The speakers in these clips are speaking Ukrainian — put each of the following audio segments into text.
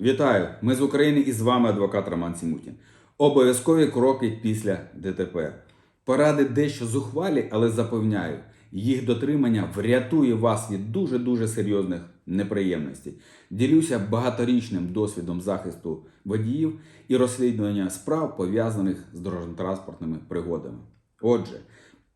Вітаю! Ми з України і з вами адвокат Роман Сімутін. Обов'язкові кроки після ДТП. Поради дещо зухвалі, але запевняю, їх дотримання врятує вас від дуже-дуже серйозних неприємностей. Ділюся багаторічним досвідом захисту водіїв і розслідування справ, пов'язаних з дорожньо-транспортними пригодами. Отже,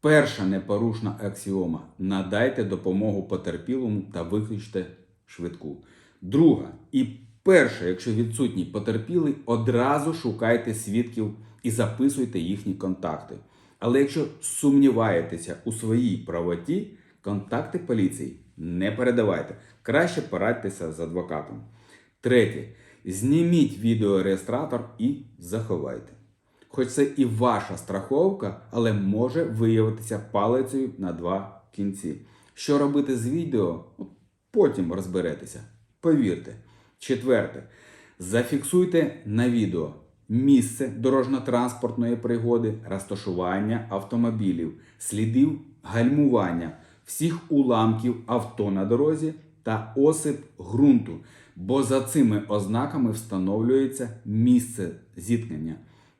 перша непорушна аксіома: надайте допомогу потерпілому та виключте швидку. Друга і перша, якщо відсутній потерпілий, одразу шукайте свідків і записуйте їхні контакти. Але якщо сумніваєтеся у своїй правоті, контакти поліції не передавайте. Краще порадьтеся з адвокатом. Третє. Зніміть відеореєстратор і заховайте. Хоч це і ваша страховка, але може виявитися палицею на два кінці. Що робити з відео, потім розберетеся. Повірте. Четверте. Зафіксуйте на відео місце дорожньо-транспортної пригоди, розташування автомобілів, слідів гальмування, всіх уламків авто на дорозі та осип ґрунту, бо за цими ознаками встановлюється місце зіткнення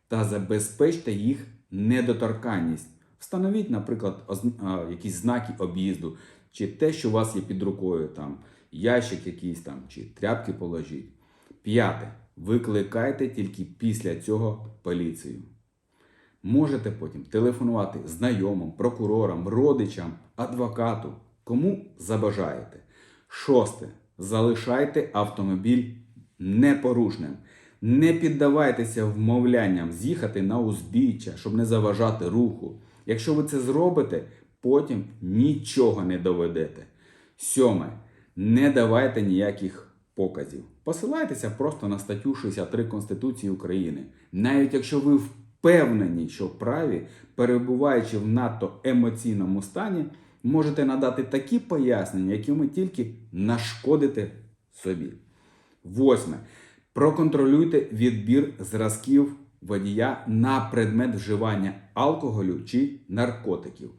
та забезпечте їх недоторканність. Встановіть, наприклад, якісь знаки об'їзду, чи те, що у вас є під рукою, там ящик якийсь там, чи тряпки положіть. П'яте. Викликайте тільки після цього поліцію. Можете потім телефонувати знайомим, прокурорам, родичам, адвокату, кому забажаєте. Шосте. Залишайте автомобіль непорушним. Не піддавайтеся вмовлянням з'їхати на узбіччя, щоб не заважати руху. Якщо ви це зробите, потім нічого не доведете. Сьоме. Не давайте ніяких показів. Посилайтеся просто на статтю 63 Конституції України. Навіть якщо ви впевнені, що праві, перебуваючи в надто емоційному стані, можете надати такі пояснення, якими тільки нашкодите собі. Восьме. Проконтролюйте відбір зразків водія на предмет вживання алкоголю чи наркотиків.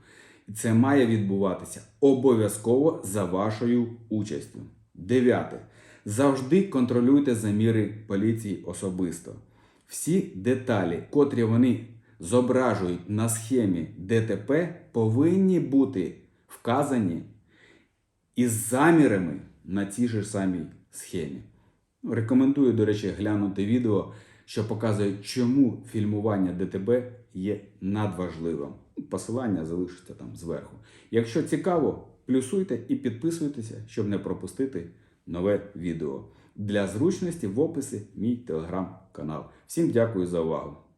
Це має відбуватися обов'язково за вашою участю. Дев'яте. Завжди контролюйте заміри поліції особисто. Всі деталі, котрі вони зображують на схемі ДТП, повинні бути вказані із замірами на цій же самій схемі. Рекомендую, до речі, глянути відео, що показує, чому фільмування ДТБ є надважливим. Посилання залишиться там зверху. Якщо цікаво, плюсуйте і підписуйтеся, щоб не пропустити нове відео. Для зручності в описі мій телеграм-канал. Всім дякую за увагу.